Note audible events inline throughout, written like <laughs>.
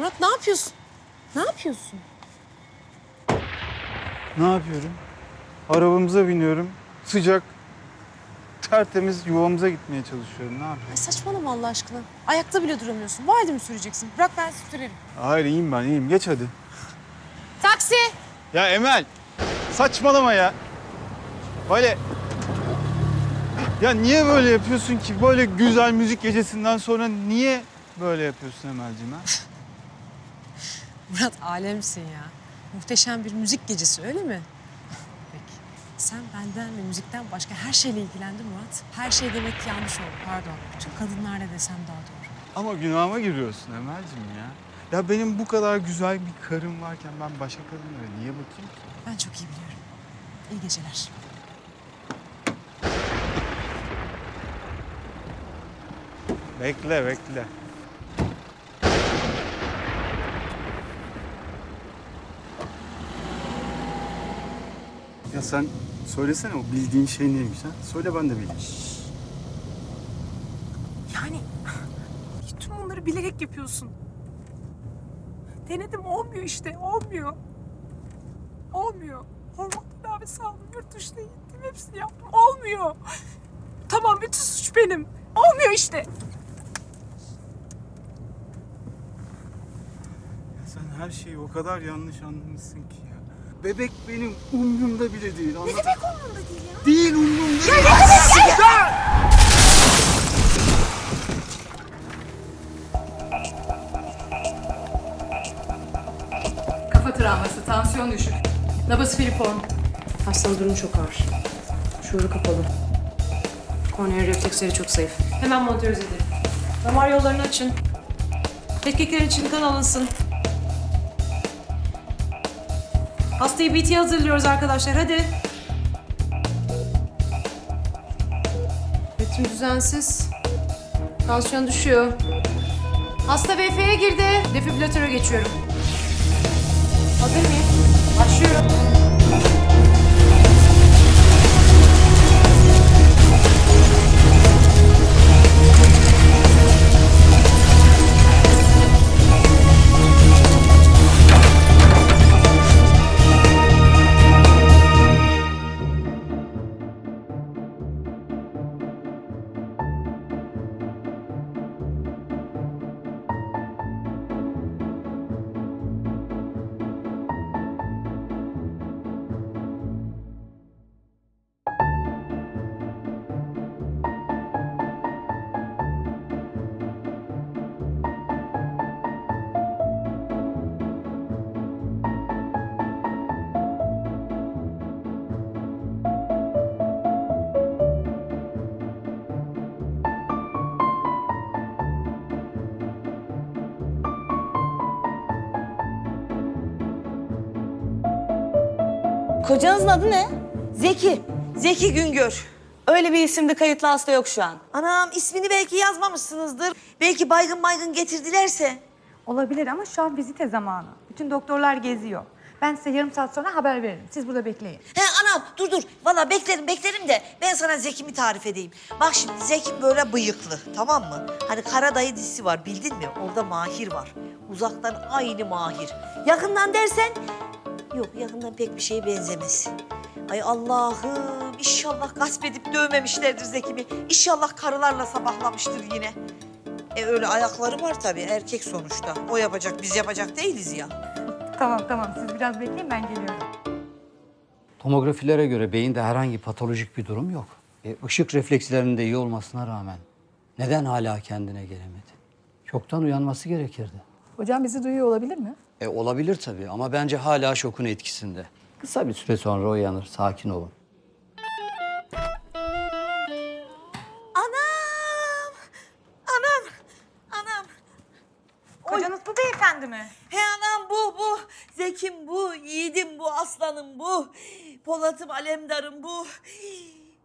Murat ne yapıyorsun? Ne yapıyorsun? Ne yapıyorum? Arabamıza biniyorum. Sıcak, tertemiz yuvamıza gitmeye çalışıyorum. Ne yapayım? Ay saçmalama Allah aşkına. Ayakta bile duramıyorsun. Bu halde mi süreceksin? Bırak ben sürerim. Hayır iyiyim ben iyiyim. Geç hadi. Taksi! Ya Emel saçmalama ya. Böyle ya niye böyle yapıyorsun ki? Böyle güzel müzik gecesinden sonra niye böyle yapıyorsun Emel'ciğim ha? Murat alemsin ya. Muhteşem bir müzik gecesi öyle mi? Peki. Sen benden ve müzikten başka her şeyle ilgilendin Murat. Her şey demek yanlış oldu pardon. Bütün kadınlarla desem daha doğru. Ama günahıma giriyorsun Emel'ciğim ya. Ya benim bu kadar güzel bir karım varken ben başka kadınlara niye bakayım ki? Ben çok iyi biliyorum. İyi geceler. Bekle bekle. Ya sen söylesene o bildiğin şey neymiş ha? Söyle ben de bileyim. Yani <laughs> tüm bunları bilerek yapıyorsun. Denedim olmuyor işte olmuyor. Olmuyor. Hormon tedavisi aldım yurt dışına gittim hepsini yaptım olmuyor. Tamam bütün suç benim. Olmuyor işte. Ya sen her şeyi o kadar yanlış anlamışsın ki. Bebek benim umrumda bile değil. Ne demek Umurumda değil ya. Değil umrumda değil. Kafa travması, tansiyon düşük. Nabız filiform. Hastanın durumu çok ağır. Şuuru kapalı. Kornea refleksleri çok zayıf. Hemen montörize edin. Damar yollarını açın. Tetkikler için kan alınsın. Hastayı BT hazırlıyoruz arkadaşlar. Hadi. Ritim düzensiz. Tansiyon düşüyor. Hasta VF'ye girdi. Defibrilatöre geçiyorum. Hazır mıyım? Başlıyorum. Kocanızın adı ne? Zeki. Zeki Güngör. Öyle bir isimde kayıtlı hasta yok şu an. Anam ismini belki yazmamışsınızdır. Belki baygın baygın getirdilerse. Olabilir ama şu an vizite zamanı. Bütün doktorlar geziyor. Ben size yarım saat sonra haber veririm. Siz burada bekleyin. He anam dur dur. Valla beklerim beklerim de ben sana Zeki'mi tarif edeyim. Bak şimdi Zeki böyle bıyıklı tamam mı? Hani Karadayı dizisi var bildin mi? Orada Mahir var. Uzaktan aynı Mahir. Yakından dersen yok yakından pek bir şeye benzemez. Ay Allah'ım inşallah gasp edip dövmemişlerdir Zeki'mi. İnşallah karılarla sabahlamıştır yine. E öyle ayakları var tabii erkek sonuçta. O yapacak biz yapacak değiliz ya. Tamam tamam siz biraz bekleyin ben geliyorum. Tomografilere göre beyinde herhangi patolojik bir durum yok. E, ışık reflekslerinin de iyi olmasına rağmen neden hala kendine gelemedi? Çoktan uyanması gerekirdi. Hocam bizi duyuyor olabilir mi? E, olabilir tabii ama bence hala şokun etkisinde. Kısa bir süre sonra uyanır, sakin olun. Anam! Anam! Anam! Kocanız bu beyefendi mi? He anam bu, bu. Zekim bu, yiğidim bu, aslanım bu. Polat'ım, alemdarım bu.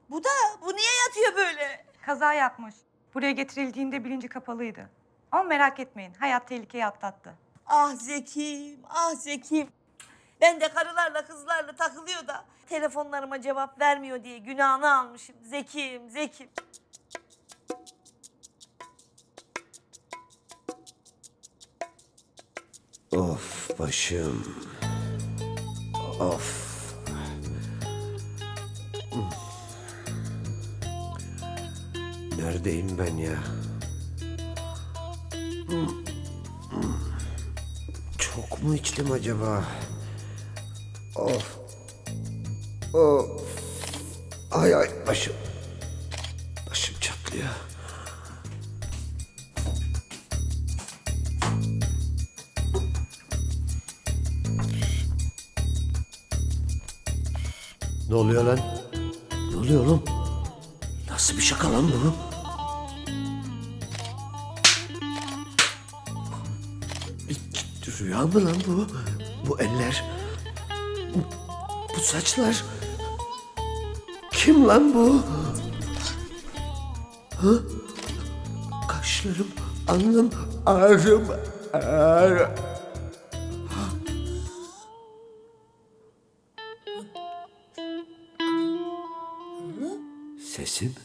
Bu da, bu niye yatıyor böyle? Kaza yapmış. Buraya getirildiğinde bilinci kapalıydı. Ama merak etmeyin hayat tehlikeyi atlattı. Ah Zekim, ah Zekim. Ben de karılarla kızlarla takılıyor da telefonlarıma cevap vermiyor diye günahını almışım. Zekim, Zekim. Of başım. Of. Neredeyim ben ya? Çok mu içtim acaba? Of. Of. Ay ay başım. Başım çatlıyor. Ne oluyor lan? Ne oluyor oğlum? Nasıl bir şaka lan bu? Rüya mı lan bu? Bu eller? Bu, saçlar? Kim lan bu? Ha? Kaşlarım, alnım, ağrım, ağrı. Sesim?